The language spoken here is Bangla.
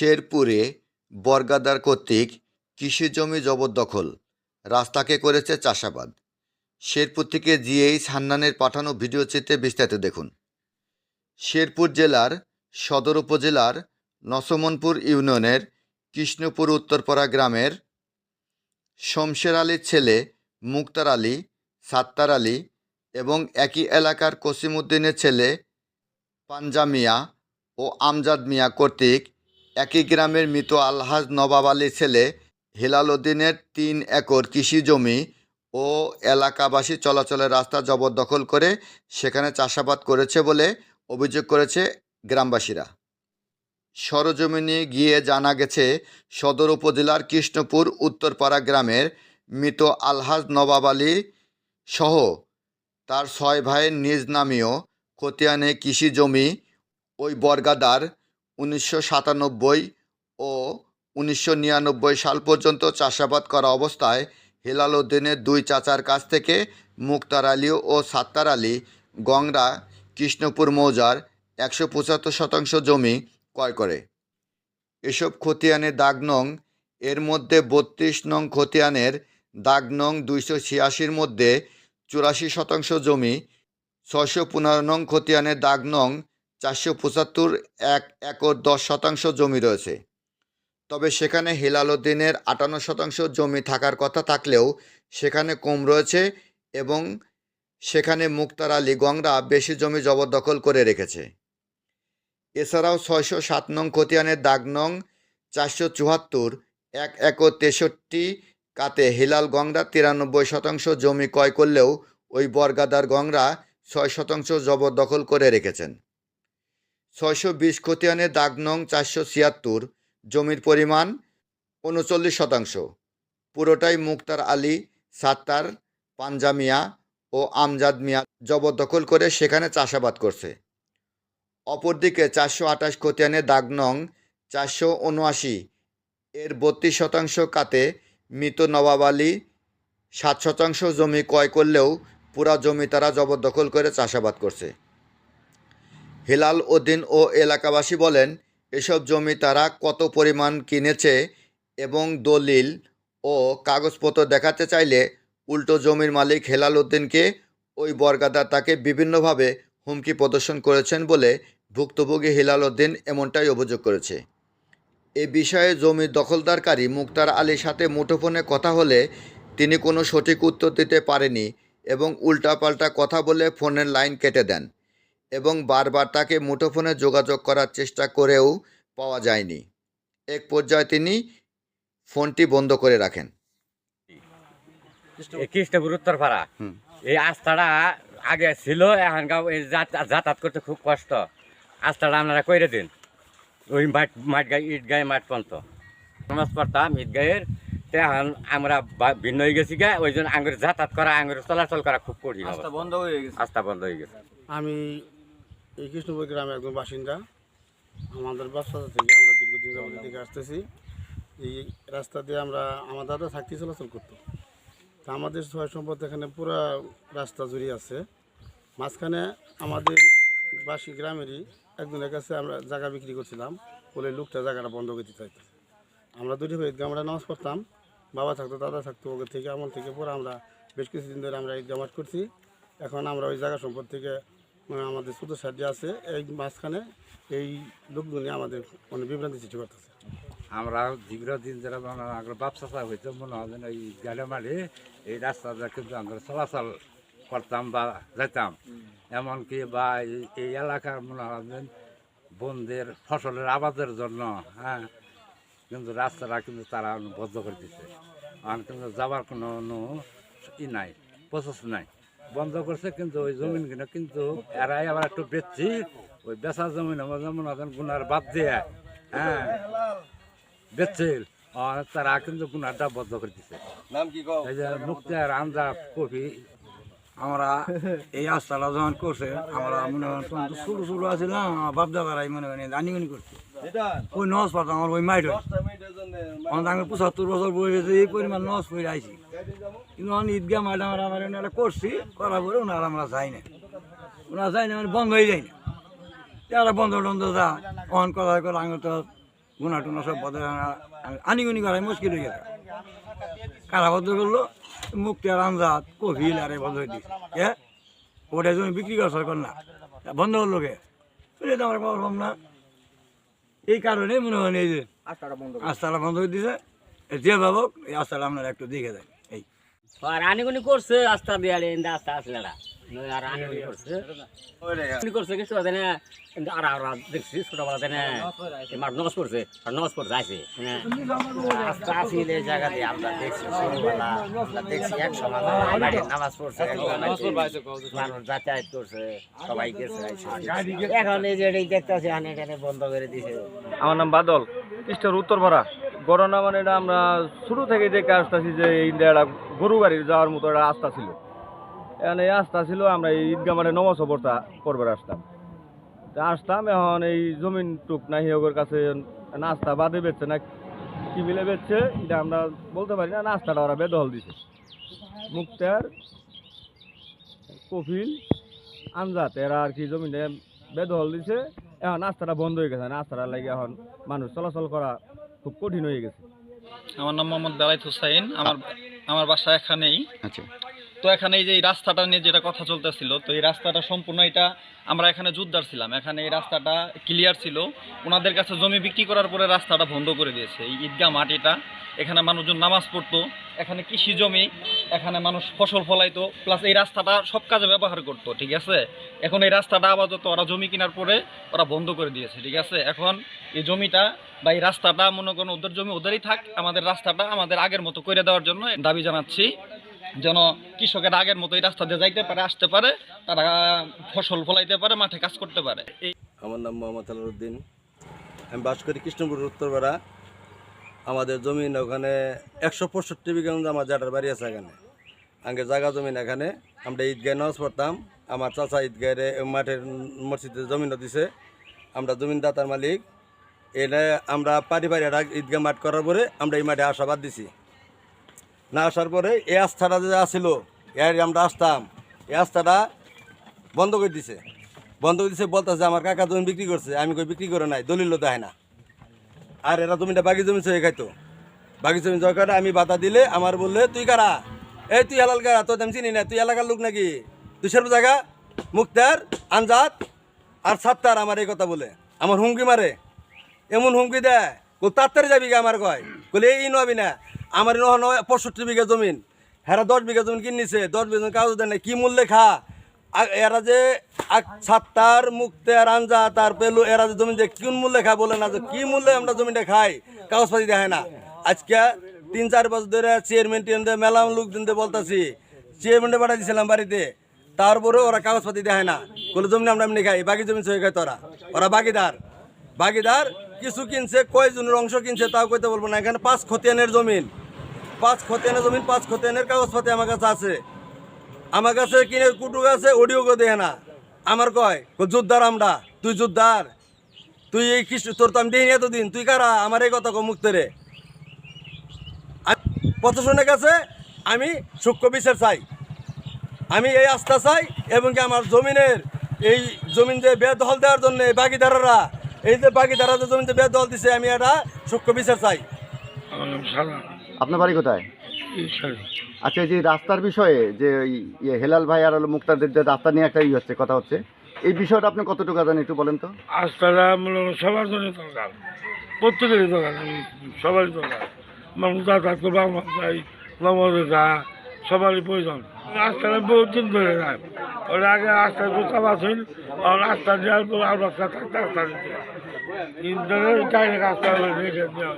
শেরপুরে বর্গাদার কর্তৃক কৃষি জমি জবরদখল। রাস্তাকে করেছে চাষাবাদ। শেরপুর থেকে জিএইচ হান্নানের পাঠানো ভিডিও চিত্রে বিস্তারিত দেখুন। শেরপুর জেলার সদর উপজেলার নসমনপুর ইউনিয়নের কৃষ্ণপুর উত্তরপাড়া গ্রামের শমশের আলীর ছেলে মুক্তার আলী, সাত্তার আলী এবং একই এলাকার কসিমউদ্দিনের ছেলে পাঞ্জা মিয়া ও আমজাদ মিয়া কর্তৃক একই গ্রামের মৃত আলহাজ নবাব আলীর ছেলে হেলাল উদ্দিনের তিন একর কৃষি জমি ও এলাকাবাসী চলাচলের রাস্তা জবরদখল করে সেখানে চাষাবাদ করেছে বলে অভিযোগ করেছে গ্রামবাসীরা। সরজমিনে গিয়ে জানা গেছে, সদর উপজেলার কৃষ্ণপুর উত্তরপাড়া গ্রামের মৃত আলহাজ নবাব আলী সহ তার ছয় ভাইয়ের নিজ নামীয় খতিয়ানে কৃষি জমি, ওই বর্গাদার উনিশশো সাতানব্বই ও উনিশশো নিরানব্বই সাল পর্যন্ত চাষাবাদ করা অবস্থায় হেলাল উদ্দিনের দুই চাচার কাছ থেকে মুক্তার আলী ও সাত্তার আলী গংরা কৃষ্ণপুর মৌজার একশো পঁচাত্তর শতাংশ জমি ক্রয় করে। এসব খতিয়ানের দাগ নং, এর মধ্যে বত্রিশ নং খতিয়ানের দাগ নং দুইশো ছিয়াশির মধ্যে চুরাশি শতাংশ জমি ছশো পনেরো নং খতিয়ানের দাগ নং চারশো পঁচাত্তর এক একর দশ শতাংশ জমি রয়েছে। তবে সেখানে হেলাল উদ্দিনের আটান্ন শতাংশ জমি থাকার কথা থাকলেও সেখানে কম রয়েছে এবং সেখানে মুক্তার আলী গংরা বেশি জমি জবরদখল করে রেখেছে। এছাড়াও ছয়শো সাত নং খতিয়ানের দাগ নং চারশো চুয়াত্তর এক একর তেষট্টি কাতে হিলাল গংরা তিরানব্বই শতাংশ জমি ক্রয় করলেও ওই বর্গাদার গংরা ছয় শতাংশ জবরদখল করে রেখেছেন। ছয়শো বিশ খতিয়ানে দাগ নং চারশো ছিয়াত্তর, জমির পরিমাণ উনচল্লিশ শতাংশ। পুরোটাই মুক্তার আলী, সাত্তার, পাঞ্জামিয়া ও আমজাদ মিয়া জবরদখল করে সেখানে চাষাবাদ করছে। অপরদিকে চারশো আঠাশ খতিয়ানে দাগ নং চারশো উনআশি, এর বত্রিশ শতাংশ কাতে মৃত নবাব আলী, সাত শতাংশ জমি ক্রয় করলেও পুরা জমি তারা জবরদখল করে চাষাবাদ করছে। হেলাল উদ্দিন ও এলাকাবাসী বলেন, এসব জমি তারা কত পরিমাণ কিনেছে এবং দলিল ও কাগজপত্র দেখাতে চাইলে উল্টো জমির মালিক হেলাল উদ্দিনকে ওই বর্গাদার তাকে বিভিন্নভাবে হুমকি প্রদর্শন করেছেন বলে ভুক্তভোগী হিলাল উদ্দিন এমনটাই অভিযোগ করেছে। এ বিষয়ে জমির দখলদারকারী মুক্তার আলীর সাথে মুঠোফোনে কথা হলে তিনি কোনো সঠিক উত্তর দিতে পারেনি এবং উল্টাপাল্টা কথা বলে ফোনের লাইন কেটে দেন। এবং বারবার তাকে মুঠোফোনে যোগাযোগ করার চেষ্টা করেও পাওয়া যায়নি। এক পর্যায়ে তিনি ফোনটি বন্ধ করে রাখেন। এই কৃষ্ণপুর উত্তরপাড়া। এই রাস্তাটা আগে ছিল এখনকার এই যাতায়াত করতে খুব কষ্ট। রাস্তাটা আপনারা কইরে দিন। ওই মাঠ মাঠ গায়ে ইট গায়ে মাঠ পর্যন্ত। নামাজ পড়তাম ঈদ গায়ের তো এখন আমরা ভিন্ন হয়ে গেছি গা। ওই জন্য আঙুর যাতায়াত করা আঙুর চলাচল করা খুব কঠিন রাস্তা বন্ধ হয়ে গেছে। রাস্তা বন্ধ হয়ে গেছে। আমি এই কৃষ্ণপুর গ্রামের একজন বাসিন্দা। আমাদের ব্যবসা থেকে আমরা দীর্ঘদিন যাবত দিকে আসতেছি। এই রাস্তা দিয়ে আমরা আমার দাদা থাকতে চলাচল করতো। তা আমাদের ছয় সম্পদ এখানে পুরো রাস্তা জুড়ে আছে। মাঝখানে আমাদের বাসী গ্রামেরই একজনের কাছে আমরা জায়গা বিক্রি করছিলাম। বলে লোকটা জায়গাটা বন্ধ করতে চাইতো। আমরা দুটি ভাই আমরা নামাজ পড়তাম। বাবা থাকতো, দাদা থাকতো, ওকে থেকে, আমল থেকে পরে আমরা বেশ কিছুদিন ধরে আমরা ঈদগাহ মাঠ করছি। এখন আমরা ওই জায়গা সম্পদ থেকে আহ, আমাদের ছোটো সাহায্য আছে এই মাঝখানে এই লোকগুলি আমাদের মানে বিভ্রান্তি সৃষ্টি করতেছে। আমরা দীর্ঘদিন যারা মানে আমরা ব্যবসা হইতো মনে হয় এই গাড়ি মারি এই রাস্তাটা কিন্তু আমরা চলাচল করতাম বা যেতাম এমনকি বা এই- এলাকার মনে হয় বনদের ফসলের আবাদের জন্য হ্যাঁ কিন্তু রাস্তাটা কিন্তু তারা বদ্ধ করে দিচ্ছে আর কিন্তু কোনো কোনো ই নাই প্রসেস নাই। বন্ধ করছে কিন্তু ওই জমিনগুলো কিন্তু এরাই আবার একটু বেচছি। ওই বেচা জমিন আমার যেমন এখন গুনার বাদ দিয়ে হ্যাঁ বেচছিল আর তারা কিন্তু গুনারটা বন্ধ করে দিছে। কও? এই যে মুক্তার আমজা কফি আমরা এই রাস্তাটা যখন করছে আমরা মনে তখন তো ছোটো ছোটো আসছিলাম আমার বাপ দাদারাই মনে দানি মানি করছে। ওই নস পাতাম আমার ওই মাইট আমার আমি পঁচাত্তর বছর বয়সে এই পরিমাণ নস করে আইছি। কিন্তু আমি ঈদগাহ মাঠ আমরা আমার এনে করছি করার পরে ওনারা আমরা যাই না। ওনারা যাই না মানে বন্ধ হয়ে যায় না। তারা বন্ধ টন্ধ যা অন করা করে আঙুল তো গুনা টুনা সব বদল আনিগুনি করাই মুশকিল হয়ে গেছে। কারা বদল করল? মুক্তি আর আমজাদ কফিল আর এই বদল দিচ্ছে হ্যাঁ ওটা জমি বিক্রি করা সরকার না। বন্ধ করল কে? এটা তো আমরা পারলাম না। এই কারণে মনে হয় এই যে আস্তাটা বন্ধ করে এ যে ভাবক এই আস্তাটা আপনারা একটু দেখে দেন আর করছে রাস্তা আসলে রাস্তা জায়গা দিয়ে গেছে, আইছে। এখন এই যে দেখতেছি বন্ধ করে দিছে। আমার নাম বাদল উত্তর উত্তরপাড়া। গরনা মানে এটা আমরা শুরু থেকে দেখে আসতেছি যে এই একটা গরু গাড়ি যাওয়ার মতো একটা রাস্তা ছিল। এখানে এই রাস্তা ছিল, আমরা এই ঈদগা মানে নমস পড়তা পড়বে আসতাম। তা আসতাম, এখন এই জমিন টুক না হিয়োগের কাছে নাস্তা বাদে বেচছে না, কি মিলে বেচছে, এটা আমরা বলতে পারি না, নাস্তাটা ওরা বেদহল দিছে। মুক্তার, কফিল আনজাত এরা আর কি জমিনে বেদহল দিছে, এখন রাস্তাটা বন্ধ হয়ে গেছে, নাস্তাটা লাগে এখন মানুষ চলাচল করা খুব কঠিন হয়ে গেছে। আমার নাম মোহাম্মদ বেলায়েত হুসাইন। আমার আমার বাসা এখানেই। আচ্ছা। তো এখানে এই যে এই রাস্তাটা নিয়ে যেটা কথা চলতেছিল, তো এই রাস্তাটা সম্পূর্ণ এটা আমরা এখানে জোরদার ছিলাম। এখানে এই রাস্তাটা ক্লিয়ার ছিল। ওনাদের কাছে জমি বিক্রি করার পরে রাস্তাটা বন্ধ করে দিয়েছে। এই ঈদগাহ মাঠ এটা। এখানে মানুষজন নামাজ পড়তো। এখানে কৃষি জমি, এখানে মানুষ ফসল ফলাইতো। প্লাস এই রাস্তাটা সব কাজে ব্যবহার করতো, ঠিক আছে? এখন এই রাস্তাটা আপাতত ওরা জমি কেনার পরে ওরা বন্ধ করে দিয়েছে, ঠিক আছে? এখন এই জমিটা বা এই রাস্তাটা মনে করেন ওদের জমি ওদেরই থাক। আমাদের রাস্তাটা আমাদের আগের মতো করে দেওয়ার জন্য দাবি জানাচ্ছি। যেন কৃষকের আগের মতো এই রাস্তা দিয়ে যাইতে পারে, আসতে পারে, তারা ফসল ফলাইতে পারে, মাঠে কাজ করতে পারে। আমার নাম মোহাম্মদ আলাউদ্দিন। আমি বাস করি কৃষ্ণপুর উত্তরপাড়া। আমাদের জমিন ওখানে একশো পঁয়ষট্টি বিঘা আমার জাটার বাড়ি আছে এখানে। আগে জায়গা জমিন এখানে। আমরা ঈদগায় নামাজ পড়তাম। আমার চাচা ঈদগাহের মাঠের মসজিদে জমিনও দিছে। আমরা জমিনদাতার মালিক। এটা আমরা পারি পারি ঈদগাহ মাঠ করার পরে আমরা এই মাঠে আশাবাদ দিছি। না আসার পরে এই আস্থাটা যে আসছিল এর আমরা আসতাম, এই আস্থাটা বন্ধ করে দিছে। বন্ধ করে দিছে বলতেছে আমার কাকা জমি বিক্রি করছে। আমি কই, বিক্রি করে নাই দলিল দেয় না। আর এরা জমিটা বাকি জমি সহে খাইতো। বাকি জমি দরকার আমি বাধা দিলে আমার বললে, তুই কারা? এই তুই হালাল কারা? তোর আমি চিনি না। তুই এলাকার লোক নাকি? তুই সেরব জায়গা, মুক্তার, আনজাদ আর সাত্তার আমার এই কথা বলে। আমার হুমকি মারে। এমন হুমকি দেয় তাড়াতাড়ি যাবি আমার কয়? বলে এই নবি না। আমার নয় পঁয়ষট্টি বিঘা জমিন, হেরা দশ বিঘা জমিন কিনিছে দশ বিঘা জমি কাগজ দেয় কি মূল্যে খা? এরা যে সাত্তার মুক্তে আর আঞ্জা তার পেলু, এরা যে জমি যে কোন মূল্যে খায় বলে না যে কি মূল্যে আমরা জমিটা খাই, কাগজপাতি দেখে না। আজকে তিন চার বছর ধরে চেয়ারম্যান টেয়ারম্যান মেলা লোক দিনতে বলতাছি চেয়ারম্যানটা পাঠাই দিয়েছিলাম বাড়িতে তারপরে ওরা কাগজপাতি দেখে না। কোনো জমি আমরা এমনি খাই, বাকি জমি সহি খাই তোরা। ওরা বাকিদার বাকিদার কিছু কিনছে, কয়জনের অংশ কিনছে তাও কইতে বলব না, এখানে পাঁচ খতিয়ানের জমিন। পাঁচ খতিয়ানের জমিন, পাঁচ খতিয়ানের কাগজপাতি আমার কাছে আছে। আমার কাছে কিনে কুটুক আছে, অডিও কো দেখে না। আমার কয় যোদ্ধার আমরা, তুই যোদ্ধার। তুই এই খ্রিস্ট, তোর তো আমি দেখিনি এতদিন, তুই কারা? আমার এই কথা কো মুক্তরে প্রশাসনের কাছে আমি সূক্ষ্ম বিচার চাই। আমি এই আস্থা চাই, এবং কি আমার জমিনের, এই জমিন যে বেদখল দেওয়ার জন্য বাগিদাররা এই যে বাগিদাররা যে জমিন যে বেদখল দিছে, আমি এটা সূক্ষ্ম বিচার চাই। আপনার বাড়ি কোথায়? আচ্ছা এই যে রাস্তার বিষয়ে যে ইয়ে হেলাল ভাই আর হলো মুক্তাদের যে রাস্তা নিয়ে একটা ই হচ্ছে কথা হচ্ছে এই বিষয়টা আপনি কতটুকু জানেন একটু বলেন তো? মনে সবার জন্য দরকার প্রত্যেকেরই দরকার সবারই দরকার মানুষ যাতায়াত করবে আমার চাই নমজে যা সবারই প্রয়োজন। রাস্তাটা বহুত দিন ধরে যায়। ওর আগে রাস্তা বাস হইল আর রাস্তা দেওয়ার পর আর রাস্তা থাকতে রাস্তা দিতে রাস্তা রেখে দেওয়া।